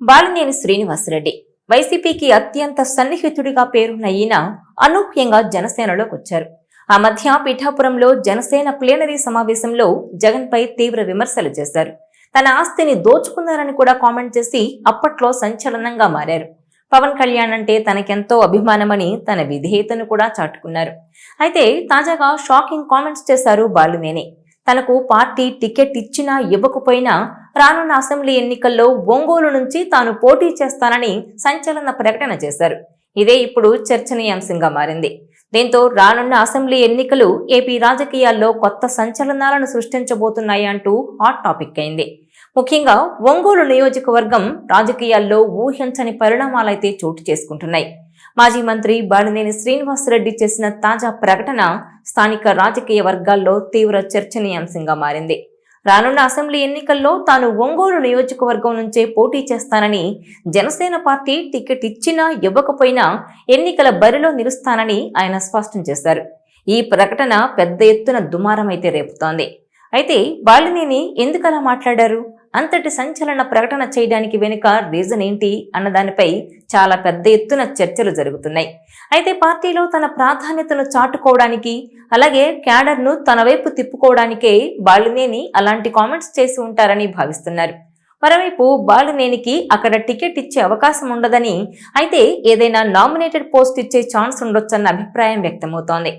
బాలినేని శ్రీనివాసరెడ్డి. వైసీపీకి అత్యంత సన్నిహితుడిగా పేరున్న ఈయన అనూహ్యంగా జనసేనలోకి వచ్చారు. ఆ మధ్య పిఠాపురంలో జనసేన ప్లేనరీ సమావేశంలో జగన్పై తీవ్ర విమర్శలు చేశారు. తన ఆస్తిని దోచుకున్నారని కూడా కామెంట్ చేసి అప్పట్లో సంచలనంగా మారారు. పవన్ కళ్యాణ్ అంటే తనకెంతో అభిమానమని తన విధేయతను కూడా చాటుకున్నారు. అయితే తాజాగా షాకింగ్ కామెంట్స్ చేశారు బాలినేని. తనకు పార్టీ టికెట్ ఇచ్చినా ఇవ్వకపోయినా రానున్న అసెంబ్లీ ఎన్నికల్లో ఒంగోలు నుంచి తాను పోటీ చేస్తానని సంచలన ప్రకటన చేశారు. ఇదే ఇప్పుడు చర్చనీయాంశంగా మారింది. దీంతో రానున్న అసెంబ్లీ ఎన్నికలు ఏపీ రాజకీయాల్లో కొత్త సంచలనాలను సృష్టించబోతున్నాయి అంటూ హాట్ టాపిక్ అయింది. ముఖ్యంగా ఒంగోలు నియోజకవర్గం రాజకీయాల్లో ఊహించని పరిణామాలైతే చోటు చేసుకుంటున్నాయి. మాజీ మంత్రి బాలినేని శ్రీనివాసరెడ్డి చేసిన తాజా ప్రకటన స్థానిక రాజకీయ వర్గాల్లో తీవ్ర చర్చనీయాంశంగా మారింది. రానున్న అసెంబ్లీ ఎన్నికల్లో తాను ఒంగోలు నియోజకవర్గం నుంచే పోటీ చేస్తానని జనసేన పార్టీ టికెట్ ఇచ్చినా ఇవ్వకపోయినా ఎన్నికల బరిలో నిలుస్తానని ఆయన స్పష్టం చేశారు. ఈ ప్రకటన పెద్ద ఎత్తున దుమారమైతే రేపుతోంది. అయితే బాలినేని ఎందుకలా మాట్లాడారు? అంతటి సంచలన ప్రకటన చేయడానికి వెనుక రీజన్ ఏంటి అన్న దానిపై చాలా పెద్ద ఎత్తున చర్చలు జరుగుతున్నాయి. అయితే పార్టీలో తన ప్రాధాన్యతను చాటుకోవడానికి అలాగే క్యాడర్ను తన వైపు తిప్పుకోవడానికే బాలినేని అలాంటి కామెంట్స్ చేసి ఉంటారని భావిస్తున్నారు. మరోవైపు బాలినేనికి అక్కడ టికెట్ ఇచ్చే అవకాశం ఉండదని అయితే ఏదైనా నామినేటెడ్ పోస్ట్ ఇచ్చే ఛాన్స్ ఉండొచ్చన్న అభిప్రాయం వ్యక్తమవుతోంది.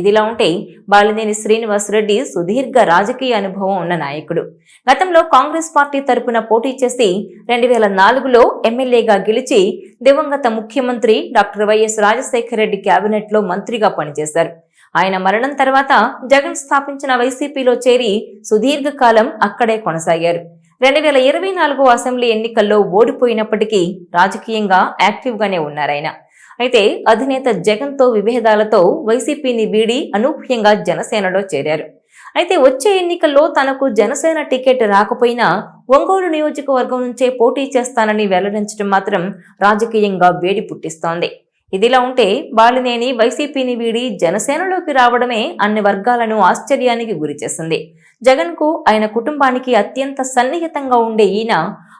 ఇదిలా ఉంటే బాలినేని శ్రీనివాసరెడ్డి సుదీర్ఘ రాజకీయ అనుభవం ఉన్న నాయకుడు. గతంలో కాంగ్రెస్ పార్టీ తరపున పోటీ చేసి రెండు వేల నాలుగులో ఎమ్మెల్యేగా గెలిచి దివంగత ముఖ్యమంత్రి డాక్టర్ వైఎస్ రాజశేఖర రెడ్డి కేబినెట్లో మంత్రిగా పనిచేశారు. ఆయన మరణం తర్వాత జగన్ స్థాపించిన వైసీపీలో చేరి సుదీర్ఘకాలం అక్కడే కొనసాగారు. రెండు వేల ఇరవై నాలుగు అసెంబ్లీ ఎన్నికల్లో ఓడిపోయినప్పటికీ రాజకీయంగా యాక్టివ్గానే ఉన్నారాయన. అయితే అధినేత జగన్తో విభేదాలతో వైసీపీని వీడి అనూహ్యంగా జనసేనలో చేరారు. అయితే వచ్చే ఎన్నికల్లో తనకు జనసేన టికెట్ రాకపోయినా ఒంగోలు నియోజకవర్గం నుంచే పోటీ చేస్తానని వెల్లడించడం మాత్రం రాజకీయంగా వేడి పుట్టిస్తోంది. ఇదిలా ఉంటే బాలినేని వైసీపీని వీడి జనసేనలోకి రావడమే అన్ని వర్గాలను ఆశ్చర్యానికి గురిచేసింది జగన్కు ఆయన కుటుంబానికి అత్యంత సన్నిహితంగా ఉండే ఈయన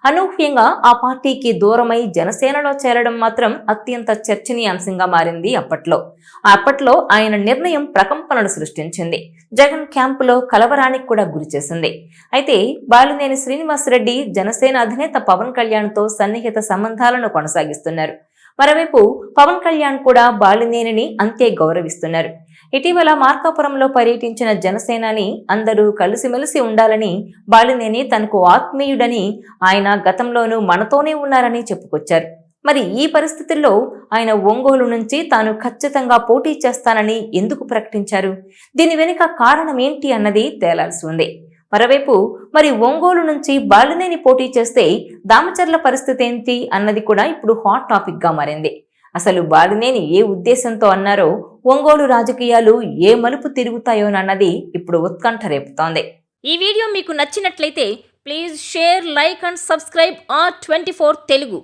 అనూహ్యంగా ఆ పార్టీకి దూరమై జనసేనలో చేరడం మాత్రం అత్యంత చర్చనీయాంశంగా మారింది అప్పట్లో. అప్పట్లో ఆయన నిర్ణయం ప్రకంపనలు సృష్టించింది. జగన్ క్యాంపులో కలవరానికి కూడా గురిచేసింది అయితే బాలినేని శ్రీనివాసరెడ్డి జనసేన అధినేత పవన్ కళ్యాణ్తో సన్నిహిత సంబంధాలను కొనసాగిస్తున్నారు. మరోవైపు పవన్ కళ్యాణ్ కూడా బాలినేనిని అంతే గౌరవిస్తున్నారు. ఇటీవల మార్కాపురంలో పర్యటించిన జనసేనాని అందరూ కలిసిమెలిసి ఉండాలని బాలినేని తనకు ఆత్మీయుడని ఆయన గతంలోనూ మనతోనే ఉన్నారని చెప్పుకొచ్చారు. మరి ఈ పరిస్థితుల్లో ఆయన ఒంగోలు నుంచి తాను ఖచ్చితంగా పోటీ చేస్తానని ఎందుకు ప్రకటించారు? దీని వెనుక కారణం ఏంటి అన్నది తేలాల్సి ఉంది. మరోవైపు మరి ఒంగోలు నుంచి బాలినేని పోటీ చేస్తే దామచర్ల పరిస్థితి ఏంటి అన్నది కూడా ఇప్పుడు హాట్ టాపిక్గా మారింది. అసలు బాలినేని ఏ ఉద్దేశంతో అన్నారో ఒంగోలు రాజకీయాలు ఏ మలుపు తిరుగుతాయోనన్నది ఇప్పుడు ఉత్కంఠ రేపుతోంది. ఈ వీడియో మీకు నచ్చినట్లయితే please share like and subscribe R twenty four Telugu